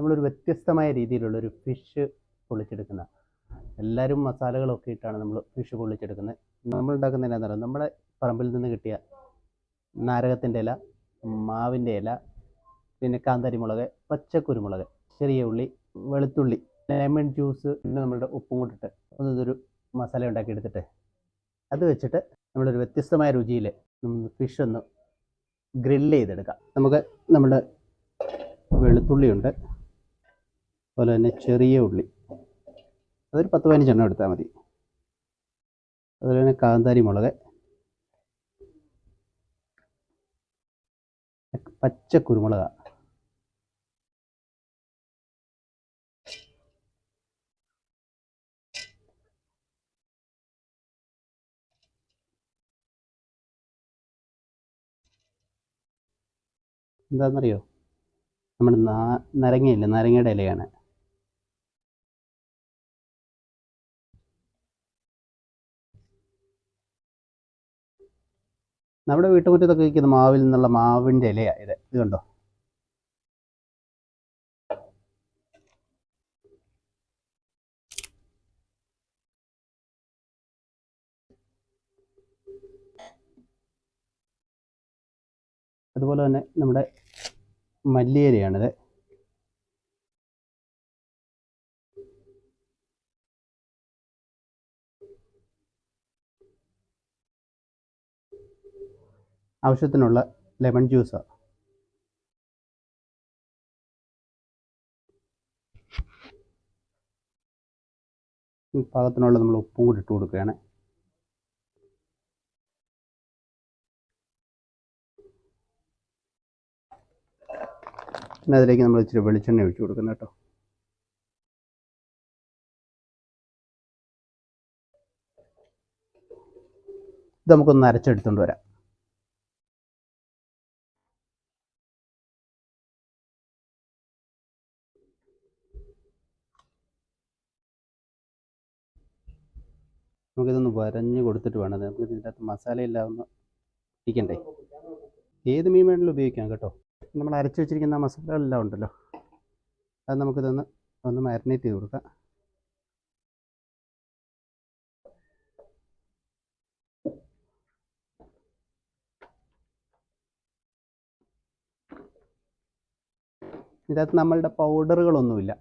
നമ്മളൊരു വ്യത്യസ്തമായ രീതിയിലുള്ളൊരു ഫിഷ് പൊള്ളിച്ചെടുക്കുന്ന എല്ലാവരും മസാലകളൊക്കെ ഇട്ടാണ് നമ്മൾ ഫിഷ് പൊള്ളിച്ചെടുക്കുന്നത് നമ്മൾ ഉണ്ടാക്കുന്ന എന്താണെന്ന് പറയുന്നത് നമ്മുടെ പറമ്പിൽ നിന്ന് കിട്ടിയ നാരകത്തിന്റെ ഇല മാവിന്റെ ഇല പിന്നെ കാന്താരിമുളക് പച്ചക്കുരുമുളക് ചെറിയ ഉള്ളി വെളുത്തുള്ളി ലെമൺ ജ്യൂസ് പിന്നെ നമ്മളുടെ ഉപ്പും കൊണ്ടിട്ട് ഒന്ന് ഇതൊരു മസാല ഉണ്ടാക്കി എടുത്തിട്ട് അത് വെച്ചിട്ട് നമ്മളൊരു വ്യത്യസ്തമായ രുചിയിൽ ഫിഷ് ഒന്ന് ഗ്രില്ല് ചെയ്തെടുക്കാം. നമുക്ക് നമ്മുടെ വെളുത്തുള്ളിയുണ്ട്. അതുപോലെ തന്നെ ചെറിയ ഉള്ളി. അതൊരു പത്ത് പതിനഞ്ചെണ്ണം എടുത്താൽ മതി. അതുപോലെ തന്നെ കാന്താരി മുളക്. പച്ച കുരുമുളക്. എന്താണെന്നറിയോ നമ്മുടെ നാ നരങ്ങയില്ല? നാരങ്ങയുടെ ഇലയാണ്. നമ്മുടെ വീട്ടുമുറ്റത്തൊക്കെ വയ്ക്കുന്ന മാവിൽ നിന്നുള്ള മാവിന്റെ ഇലയാണ് ഇത്. ഇത് കണ്ടോ? അതുപോലെ തന്നെ നമ്മുടെ മല്ലിയിലയാണിത്. ആവശ്യത്തിനുള്ള ലെമൺ ജ്യൂസ്. പാകത്തിനുള്ള നമ്മൾ ഉപ്പും കൂടി ഇട്ട് കൊടുക്കുകയാണ്. പിന്നെ അതിലേക്ക് നമ്മൾ ഇച്ചിരി വെളിച്ചെണ്ണ ഒഴിച്ചു കൊടുക്കണം കേട്ടോ. ഇത് നമുക്കൊന്ന് അരച്ചെടുത്തുകൊണ്ട് വരാം. നമുക്കിതൊന്ന് വരഞ്ഞ് കൊടുത്തിട്ട് വേണം. നമുക്ക് ഇതിന്റെ അകത്ത് മസാലയെല്ലാം ഒന്ന് ഇരിക്കണ്ടേ? ഏത് മീൻ വേണമെങ്കിലും ഉപയോഗിക്കാം കേട്ടോ. നമ്മൾ അരച്ച് വെച്ചിരിക്കുന്ന മസാലകളെല്ലാം ഉണ്ടല്ലോ. അത് നമുക്കിതൊന്ന് ഒന്ന് മാരിനേറ്റ് ചെയ്ത് കൊടുക്കാം. ഇതിനകത്ത് നമ്മളുടെ പൗഡറുകളൊന്നുമില്ല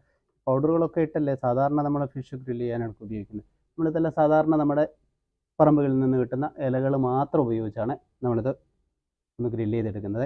പൗഡറുകളൊക്കെ ഇട്ടല്ലേ സാധാരണ നമ്മൾ ഫിഷ് ഗ്രില്ല് ചെയ്യാനാണ് ഉപയോഗിക്കുന്നത്. നമ്മളിതെല്ലാം സാധാരണ നമ്മുടെ പറമ്പുകളിൽ നിന്ന് കിട്ടുന്ന ഇലകൾ മാത്രം ഉപയോഗിച്ചാണ് നമ്മളിത് ഒന്ന് ഗ്രില്ല് ചെയ്തെടുക്കുന്നത്.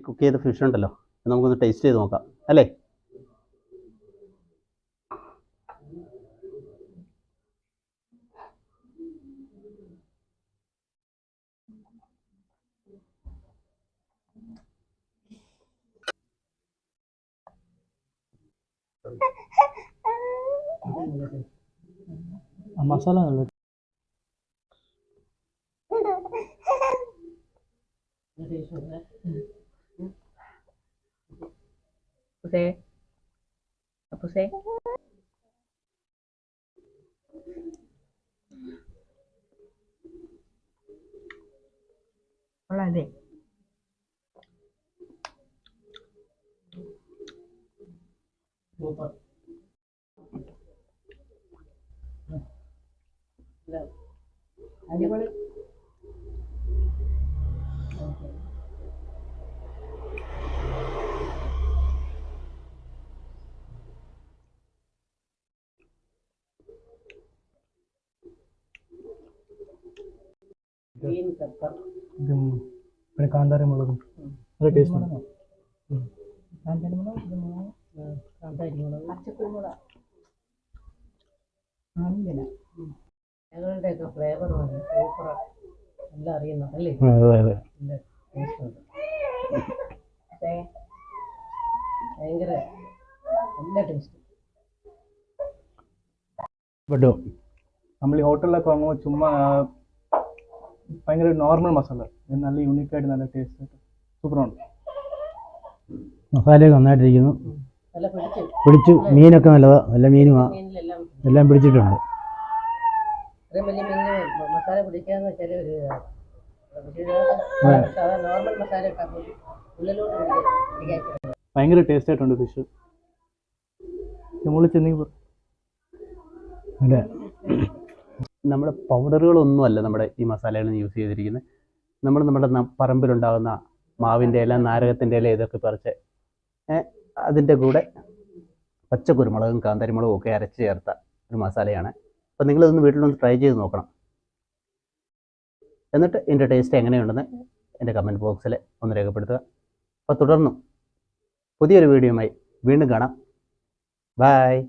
കുക്ക് ചെയ്ത ഫിഷ് ഉണ്ടല്ലോ നമുക്കൊന്ന് ടേസ്റ്റ് ചെയ്ത് നോക്കാം അല്ലേ? ആ മസാല നല്ല puse. Lo puse. Hola, D. అదే కూడా പച്ചക്കുരുമുളക് ഞങ്ങളുടെയൊക്കെ ഫ്ലേവർ മതി സൂപ്പറാണ് എല്ലാം അറിയുന്നു അല്ലേ? നല്ല പക്ഷേ ഭയങ്കര നല്ല ടേസ്റ്റ് നമ്മൾ ഈ ഹോട്ടലിലൊക്കെ വാങ്ങുമ്പോൾ ചുമ്മാ ഭയങ്കര നോർമൽ മസാല നല്ല യൂണിക്കായിട്ട് നല്ല ടേസ്റ്റ് ആയിട്ട്. സൂപ്പറാണ് മസാലയൊക്കെ നന്നായിട്ടിരിക്കുന്നു. നല്ല പിടിച്ച്. പിടിച്ചു മീനൊക്കെ നല്ലതാ. നല്ല മീനുമാ. എല്ലാം പിടിച്ചിട്ടുണ്ട്. മസാല പിടിക്കാന്ന് വെച്ചാൽ നോർമൽ മസാല ഭയങ്കര ടേസ്റ്റ് ആയിട്ടുണ്ട് ഫിഷ് നമ്മൾ ചെന്നെങ്കിൽ അതെ. നമ്മുടെ പൗഡറുകളൊന്നുമല്ല നമ്മുടെ ഈ മസാലകളിൽ യൂസ് ചെയ്തിരിക്കുന്നത്. നമ്മൾ നമ്മുടെ പറമ്പിലുണ്ടാകുന്ന മാവിന്റെ ഇല നാരകത്തിന്റെ ഇല ഇതൊക്കെ പറിച്ച് അതിന്റെ കൂടെ പച്ചക്കുരുമുളകും കാന്താരിമുളകും ഒക്കെ അരച്ച് ചേർത്ത ഒരു മസാലയാണ്. അപ്പോൾ നിങ്ങളിതൊന്ന് വീട്ടിലൊന്ന് ട്രൈ ചെയ്ത് നോക്കണം. എന്നിട്ട് എന്റെ ടേസ്റ്റ് എങ്ങനെയുണ്ടെന്ന് എന്റെ കമന്റ് ബോക്സിൽ ഒന്ന് രേഖപ്പെടുത്തുക. അപ്പോൾ തുടർന്നും പുതിയൊരു വീഡിയോയുമായി വീണ്ടും കാണാം. ബായ്